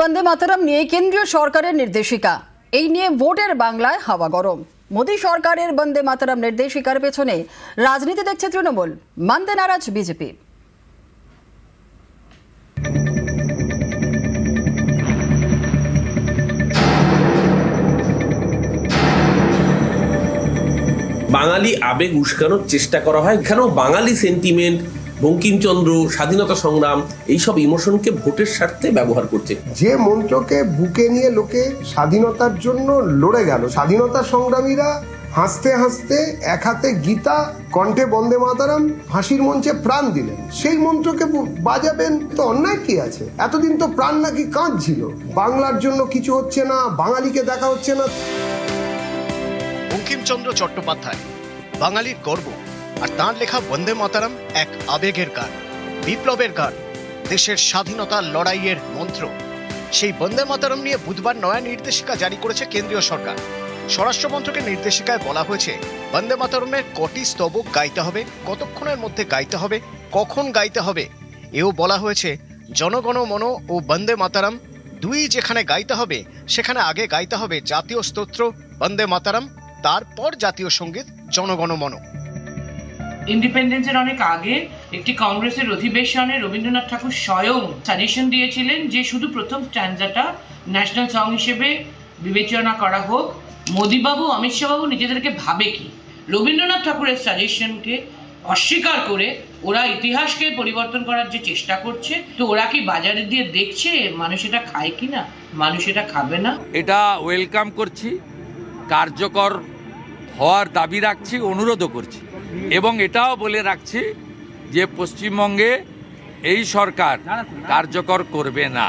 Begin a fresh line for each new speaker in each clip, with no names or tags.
বন্দে মাতারাম নিয়ে কেন্দ্রীয় সরকারের নির্দেশিকা। এই নিয়ে ভোটের বাংলায় হাওয়া গরম। মোদী সরকারের বন্দে মাতারাম নির্দেশিকার পেছনে রাজনীতি দেখছে তৃণমূল। মানতে নারাজ বিজেপি।
বাঙালি আবেগ উস্কানোর চেষ্টা করা হয়। কেন বাঙালি সেন্টিমেন্ট বঙ্কিমচন্দ্র স্বাধীনতা সংগ্রাম এইসব ইমোশনকে ভোটের স্বার্থে ব্যবহার করছে।
যে মন্ত্রকে বুকে নিয়ে লোকে স্বাধীনতার জন্য লড়ে গেল স্বাধীনতা সংগ্রামীরা হাসতে হাসতে এক হাতে গীতা কণ্ঠে বন্দে মাতারাম ফাঁসির মঞ্চে প্রাণ দিলেন। সেই মন্ত্রকে বাজাবেন তো অন্যায় কি আছে? এতদিন তো প্রাণ নাকি কাঁদছিল বাংলার জন্য কিছু হচ্ছে না বাঙালিকে দেখা হচ্ছে না।
বঙ্কিমচন্দ্র চট্টোপাধ্যায় বাঙালির গর্ব। আর তাঁর লেখা বন্দে মাতারাম এক আবেগের গান, বিপ্লবের গান, দেশের স্বাধীনতার লড়াইয়ের মন্ত্র। সেই বন্দে মাতারাম নিয়ে বুধবার নয়া নির্দেশিকা জারি করেছে কেন্দ্রীয় সরকার। স্বরাষ্ট্র মন্ত্রকের নির্দেশিকায় বলা হয়েছে, বন্দে মাতারমের কটি স্তবক গাইতে হবে, কতক্ষণের মধ্যে গাইতে হবে, কখন গাইতে হবে? এও বলা হয়েছে জনগণ মন ও বন্দে মাতারাম, দুই যেখানে গাইতে হবে, সেখানে আগে গাইতে হবে জাতীয় স্তোত্র বন্দে মাতারাম, তারপর জাতীয় সংগীত জনগণ মন
ইন্ডিপেন্ডেন্সের অনেক আগে একটি কংগ্রেসের অধিবেশনে রবীন্দ্রনাথ ঠাকুর স্বয়ং সাজেশন দিয়েছিলেন যে শুধু প্রথম স্ট্যান্ডাটা ন্যাশনাল সং হিসেবে বিবেচনা করা হোক, মোদিবাবু অমিত শাহবাবু নিজেদেরকে ভাবে কি? রবীন্দ্রনাথ ঠাকুরের সাজেশনকে অস্বীকার করে ওরা ইতিহাসকে পরিবর্তন করার যে চেষ্টা করছে, তো ওরা কি বাজারে দিয়ে দেখছে মানুষ এটা খায় কি না? মানুষ এটা খাবে না?
এটা ওয়েলকাম করছি, কার্যকর হওয়ার দাবি রাখছি, অনুরোধও করছি। এবং এটাও বলে রাখছি যে পশ্চিমবঙ্গে এই সরকার কার্যকর করবে না।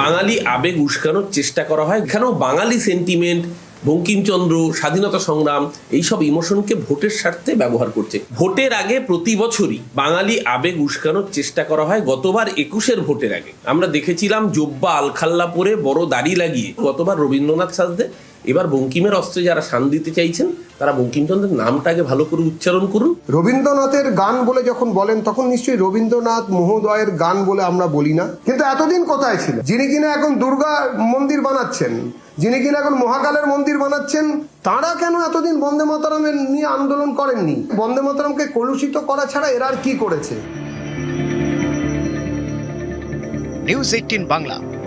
বাঙালি আবেগ উস্কানোর চেষ্টা করা হয়। কেন বাঙালি সেন্টিমেন্ট বঙ্কিমচন্দ্র, স্বাধীনতা সংগ্রাম, এইসব ইমোশনকে ভোটের স্বার্থে ব্যবহার করছে। ভোটের আগে প্রতি বছরই বাঙালি আবেগ উস্কানোর চেষ্টা করা হয় গতবার একুশের ভোটের আগে। আমরা দেখেছিলাম জোব্বা আলখাল্লা পরে বড় দাড়ি লাগিয়ে, গতবার রবীন্দ্রনাথ সাজদে এবার বঙ্কিমের অস্ত্রে যারা শান দিতে চাইছেন তারা বঙ্কিমচন্দ্রের নামটাকে ভালো করে উচ্চারণ করুন।
রবীন্দ্রনাথের গান বলে যখন বলেন তখন নিশ্চয়ই রবীন্দ্রনাথ মহোদয়ের গান বলে আমরা বলি না। কিন্তু এতদিন কোথায় ছিল? যিনি কিনা এখন দুর্গা মন্দির বানাচ্ছেন যিনি কিনা এখন মহাকালের মন্দির বানাচ্ছেন তারা কেন এতদিন বন্দে মাতারামের নিয়ে আন্দোলন করেননি? বন্দে মাতারামকে কলুষিত করা ছাড়া এরা আর কি করেছে?
News eighteen Bangla